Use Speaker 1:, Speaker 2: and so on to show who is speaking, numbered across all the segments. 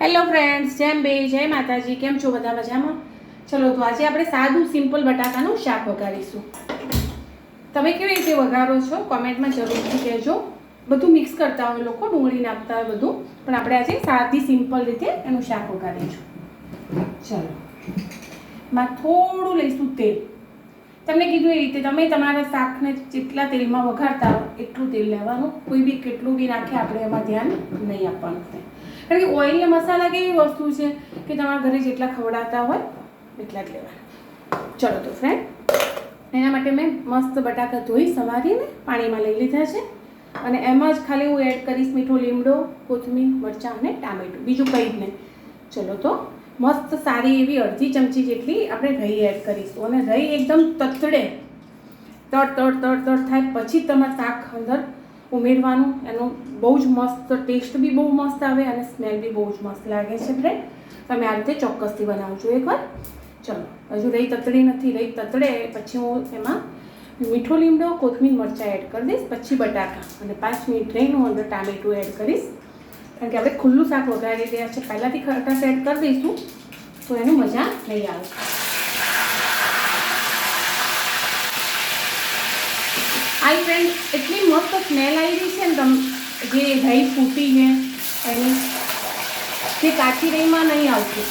Speaker 1: Hello friends જેમ બે, જય માતાજી, કેમ છો બધા મજામાં? ચલો તો આજે આપણે સાદું સિમ્પલ બટાકાનું શાક વઘારીશું. તમે કેવી રીતે વઘારો છો? કોમેન્ટમાં જરૂરથી કહેજો. બધું મિક્સ કરતા હોય લોકો, ડુંગળી નાખતા હોય બધું, પણ આપણે આજે સાદી સિમ્પલ રીતે એનું શાક વઘારીશું. ચલો. માં થોડું લઈશું તેલ. તમને કીધું એ રીતે, તમે તમારા શાકને જેટલા તેલમાં વઘારતા એટલું તેલ લેવાનું. કોઈ બી કેટલું બી નાખે, આપણે એમાં ધ્યાન નહીં આપવાનું. કારણ કે ઓઇલ ને મસાલા કેવી વસ્તુ છે કે તમારા ઘરે જેટલા ખવડાવતા હોય, એટલા જ લેવાના. ચલો તો ફ્રેન્ડ એના માટે મેં મસ્ત બટાકા ધોઈ સવારીને પાણીમાં લઈ લીધા છે. અને એમાં જ ખાલી હું એડ કરીશ મીઠો લીમડો, કોથમીર, મરચાં અને ટામેટું. બીજું કંઈ જ નહીં. ચલો તો, મસ્ત સારી એવી અડધી ચમચી જેટલી આપણે રહી એડ કરીશું. અને રહી એકદમ તતડે. તડ તડ તડ તડ થાય પછી તમારે શાક અંદર ઉમેરવાનું. એનો બહુ જ મસ્ત ટેસ્ટ બી બહુ મસ્ત આવે અને સ્મેલ બી બહુ જ મસ્ત લાગે છે ફ્રેન્ડ તમે આ રીતે ચોક્કસથી બનાવજો એકવાર. ચલો, હજુ રહી તતડી નથી, રહી તતડે. પછી હું એમાં મીઠો લીમડો, કોથમીર મરચાં એડ કરી દઈશ, પછી બટાકા. અને પાંચ મિનિટ રહીને હું અંદર ટામેટું એડ કરીશ. કારણ કે આપણે ખુલ્લું શાક વઘારી રહ્યા છે. પહેલાંથી ખટાશ એડ કરી દઈશું, તો એનું મજા નહીં આવે. આઈ ફ્રેન્ડ એટલી મસ્ત સ્મેલ આવી રહી છે ને તમ, જે દહીં ફૂટી છે, એની જે કાચી રહીમાં નહીં આવતી.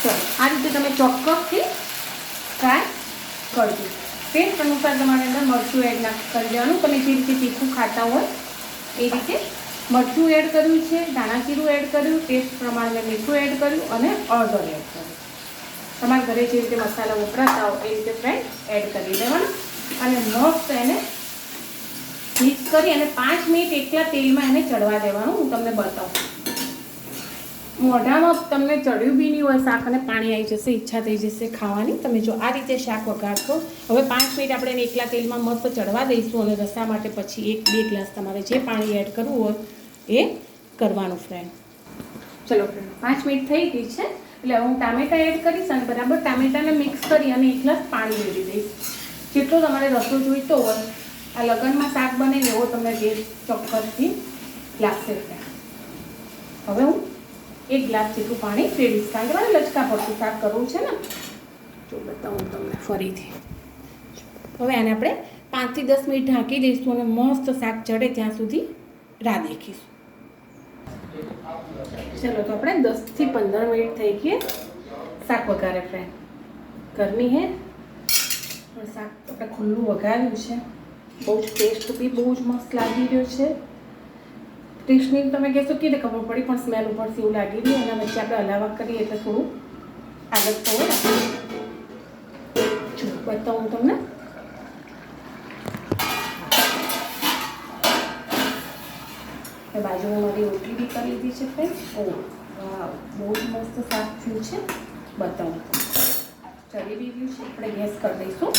Speaker 1: ચલો, આ રીતે તમે ચોક્કસથી ટ્રાય કરજો. ટેસ્ટ અનુસાર તમારે અંદર મરચું એડ ના કરી દેવાનું. તમે જે રીતે તીખું ખાતા હોય, એ રીતે મરચું એડ કર્યું છે, ધાણા એડ કર્યું ટેસ્ટ પ્રમાણે મીઠું એડ કર્યું અને અડધો એડ કર્યું. તમારા ઘરે જે રીતે મસાલા વપરાતા હોય એ રીતે ફ્રેન્ડ એડ કરી દેવાનું અને મસ્ત એને મિક્સ કરી અને પાંચ મિનિટ એકલા તેલમાં એને ચડવા દેવાનું. હું તમને બતાવું. મોઢામાં તમને ચડ્યું બી નહીં હોય શાક અને પાણી આવી જશે ઈચ્છા થઈ જશે ખાવાની. તમે જો આ રીતે શાક વગાડશો હવે પાંચ મિનિટ આપણે એને એકલા તેલમાં મસ્ત ચડવા દઈશું અને રસા માટે પછી એક બે ગ્લાસ તમારે જે પાણી એડ કરવું હોય એ કરવાનું ફ્રેન્ડ ચલો ફ્રેન્ડ પાંચ મિનિટ થઈ ગઈ છે. એટલે હું ટામેટા એડ કરીશ અને બરાબર ટામેટાને મિક્સ કરી અને એક ગ્લાસ પાણી મેળવી દઈશ. જેટલો તમારે રસો જોઈતો હોય, આ લગ્નમાં શાક બને એવો તમને જે ચોક્કસથી લાગશે હવે હું એક ગ્લાસ જેટલું પાણી રેડીશ, કારણ કે મારે લચકા પડતું શાક કરવું છે ને. જો બતાવું તમને ફરીથી. હવે આને આપણે પાંચથી દસ મિનિટ ઢાંકી દઈશું અને મસ્ત શાક ચડે ત્યાં સુધી રાહ દેખીશું. ચલો તો આપણે દસથી પંદર મિનિટ થઈ ગઈ શાક વઘારે ફ્રેન્ડ ગરમી હે પણ શાક આપણે ખુલ્લું વઘાર્યું છે બહુ જ ટેસ્ટ બી બહુ જ મસ્ત લાગી રહ્યો છે ટેસ્ટની તમે કહેશો કે ખબર પડી પણ સ્મેલ ઉપરથી એવું લાગી રહ્યું એના વચ્ચે આપણે હલાવા કરીએ એટલે થોડું આગળ થવું બતાવું તમને એ બાજુમાં મારી રોટલી બી કરી લીધી છે ફ્રેન્ડ ઓ બહુ જ મસ્ત શાક થયું છે. બતાવું. ચડી બી ગયું છે. આપણે ગેસ કરી દઈશું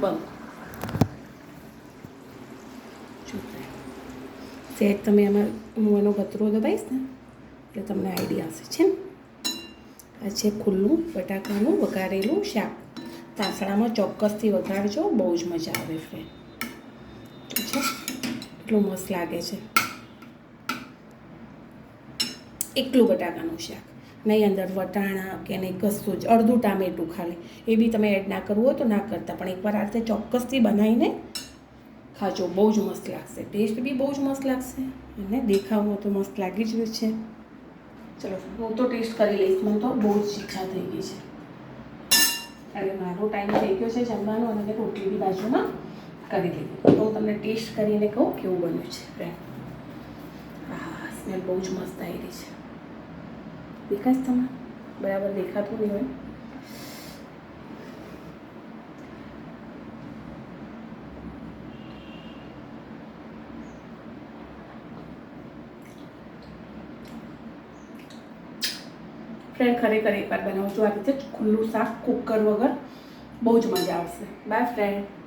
Speaker 1: બંધ. સેટ તમે એમાં હું એનો ગતરો દબાવીશ ને, એટલે તમને આઈડિયા હશે છે ને? આ છે ખુલ્લું, બટાકાનું, વઘારેલું શાક. તાસણામાં ચોક્કસથી વઘારજો. બહુ જ મજા આવે ફ્રેન્ડ છે? એટલું મસ્ત લાગે છે. એકલું બટાકાનું શાક. નહીં અંદર વટાણા કે નહીં કશું જ, અડધું ટામેટું ખાલી. એ બી તમે એડ ના કરવું હોય તો ના કરતા, પણ એકવાર આ રીતે ચોક્કસથી બનાવીને ખાજો. બહુ જ મસ્ત લાગશે. ટેસ્ટ બી બહુ જ મસ્ત લાગશે. અને દેખાવો તો મસ્ત લાગી જ છે. ચલો, હું તો ટેસ્ટ કરી લઈશ. મને તો બહુ જ ઈચ્છા થઈ ગઈ છે. અને મારો ટાઈમ થઈ ગયો છે જમવાનો અને રોટલી બી બાજુમાં કરી દીધી તો તમને ટેસ્ટ કરીને કહું કેવું બન્યું છે. ફ્રેન્ડ સ્મેલ બહુ જ મસ્ત આવી રહી છે દેખાય છે તમે બરાબર દેખાતું નહીં હોય ફ્રેન્ડ ખરેખર એકવાર બનાવજો આ રીતે ખુલ્લું શાક કુકર વગર બહુ જ મજા આવશે બાય ફ્રેન્ડ